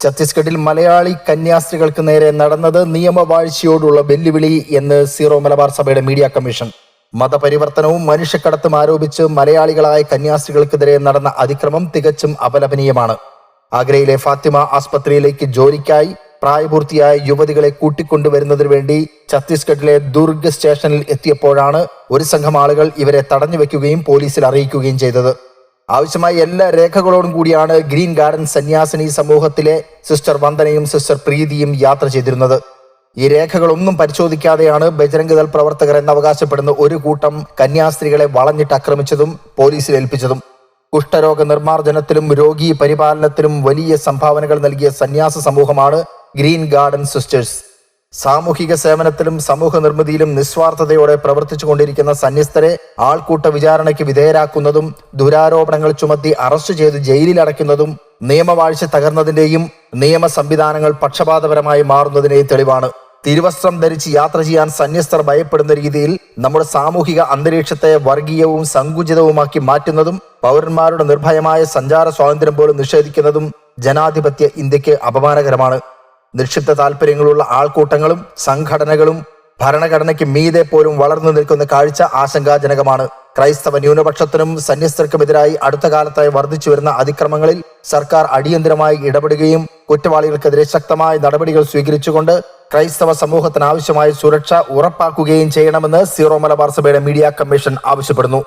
ഛത്തീസ്ഗഡിൽ മലയാളി കന്യാസ്ത്രീകൾക്ക് നേരെ നടന്നത് നിയമവാഴ്ചയോടുള്ള വെല്ലുവിളി എന്ന് സീറോ മലബാർ സഭയുടെ മീഡിയ കമ്മീഷൻ. മതപരിവർത്തനവും മനുഷ്യക്കടത്തും ആരോപിച്ച് മലയാളികളായ കന്യാസ്ത്രീകൾക്കെതിരെ നടന്ന അതിക്രമം തികച്ചും അപലപനീയമാണ്. ആഗ്രയിലെ ഫാത്തിമ ആസ്പത്രിയിലേക്ക് ജോലിക്കായി പ്രായപൂർത്തിയായ യുവതികളെ കൂട്ടിക്കൊണ്ടുവരുന്നതിനു വേണ്ടി ഛത്തീസ്ഗഡിലെ ദുർഗ് സ്റ്റേഷനിൽ എത്തിയപ്പോഴാണ് ഒരു സംഘം ആളുകൾ ഇവരെ തടഞ്ഞു വെക്കുകയും പോലീസിൽ അറിയിക്കുകയും ചെയ്തത്. ആവശ്യമായ എല്ലാ രേഖകളോടും കൂടിയാണ് ഗ്രീൻ ഗാർഡൻ സന്യാസിനി സമൂഹത്തിലെ സിസ്റ്റർ വന്ദനയും സിസ്റ്റർ പ്രീതിയും യാത്ര ചെയ്തിരുന്നത്. ഈ രേഖകളൊന്നും പരിശോധിക്കാതെയാണ് ബജരംഗ് ദൾ പ്രവർത്തകർ എന്ന് അവകാശപ്പെടുന്ന ഒരു കൂട്ടം കന്യാസ്ത്രീകളെ വളഞ്ഞിട്ട് ആക്രമിച്ചതും പോലീസിൽ ഏൽപ്പിച്ചതും. കുഷ്ഠരോഗ നിർമ്മാർജനത്തിലും രോഗി പരിപാലനത്തിലും വലിയ സംഭാവനകൾ നൽകിയ സന്യാസ സമൂഹമാണ് ഗ്രീൻ ഗാർഡൻ സിസ്റ്റേഴ്സ്. സാമൂഹിക സേവനത്തിലും സമൂഹ നിർമ്മിതിയിലും നിസ്വാർത്ഥതയോടെ പ്രവർത്തിച്ചുകൊണ്ടിരിക്കുന്ന സന്യസ്തരെ ആൾക്കൂട്ട വിചാരണയ്ക്ക് വിധേയരാക്കുന്നതും ദുരാരോപണങ്ങൾ ചുമത്തി അറസ്റ്റ് ചെയ്ത് ജയിലിൽ അടയ്ക്കുന്നതും നിയമവാഴ്ച തകർന്നതിന്റെയും നിയമ സംവിധാനങ്ങൾ പക്ഷപാതപരമായി മാറുന്നതിന്റെയും തെളിവാണ്. തിരുവസ്ത്രം ധരിച്ച് യാത്ര ചെയ്യാൻ സന്യസ്തർ ഭയപ്പെടുന്ന രീതിയിൽ നമ്മുടെ സാമൂഹിക അന്തരീക്ഷത്തെ വർഗീയവും സങ്കുചിതവുമാക്കി മാറ്റുന്നതും പൗരന്മാരുടെ നിർഭയമായ സഞ്ചാര സ്വാതന്ത്ര്യം പോലും നിഷേധിക്കുന്നതും ജനാധിപത്യ ഇന്ത്യയ്ക്ക് അപമാനകരമാണ്. നിക്ഷിപ്ത താല്പര്യങ്ങളുള്ള ആൾക്കൂട്ടങ്ങളും സംഘടനകളും ഭരണഘടനയ്ക്ക് മീതെ പോലും വളർന്നു നിൽക്കുന്ന കാഴ്ച ആശങ്കാജനകമാണ്. ക്രൈസ്തവ ന്യൂനപക്ഷത്തിനും സന്യസ്തർക്കുമെതിരായി അടുത്ത കാലത്തായി വർദ്ധിച്ചു വരുന്ന അതിക്രമങ്ങളിൽ സർക്കാർ അടിയന്തരമായി ഇടപെടുകയും കുറ്റവാളികൾക്കെതിരെ ശക്തമായ നടപടികൾ സ്വീകരിച്ചുകൊണ്ട് ക്രൈസ്തവ സമൂഹത്തിനാവശ്യമായ സുരക്ഷ ഉറപ്പാക്കുകയും ചെയ്യണമെന്ന് സീറോ മലബാർ സഭയുടെ മീഡിയ കമ്മീഷൻ ആവശ്യപ്പെടുന്നു.